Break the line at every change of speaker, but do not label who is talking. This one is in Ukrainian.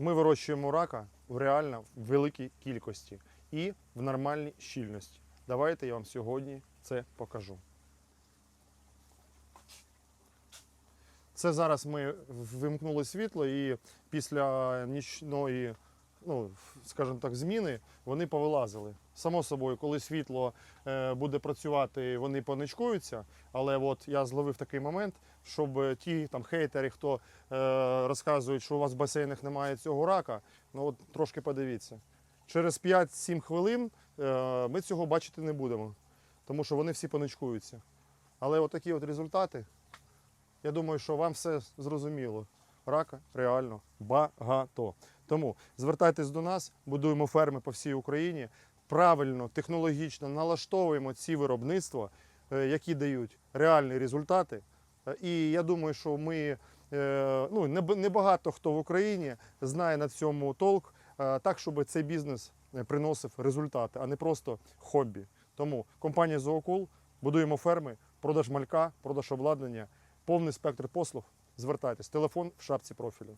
Ми вирощуємо рака в реально великій кількості і в нормальній щільності. Давайте я вам сьогодні це покажу. Це зараз ми вимкнули світло і після нічної, ну, скажімо так, зміни вони повилазили. Само собою, коли світло е, буде працювати, вони поничкуються. Але от я зловив такий момент, щоб ті там хейтери, хто е, розказують, що у вас в басейнах немає цього рака, ну от трошки подивіться. Через 5-7 хвилин е, ми цього бачити не будемо, тому що вони всі поничкуються. Але от такі от результати. Я думаю, що вам все зрозуміло. Рака реально багато. Тому звертайтесь до нас, будуємо ферми по всій Україні. Правильно, технологічно налаштовуємо ці виробництва, е, які дають реальні результати. Е, І я думаю, що ми е, ну, небагато хто в Україні знає на цьому толк, так, щоб цей бізнес приносив результати, а не просто хобі. Тому компанія Зоокул будуємо ферми, продаж малька, продаж обладнання повний спектр послуг. Звертайтесь. Телефон в шапці профілю.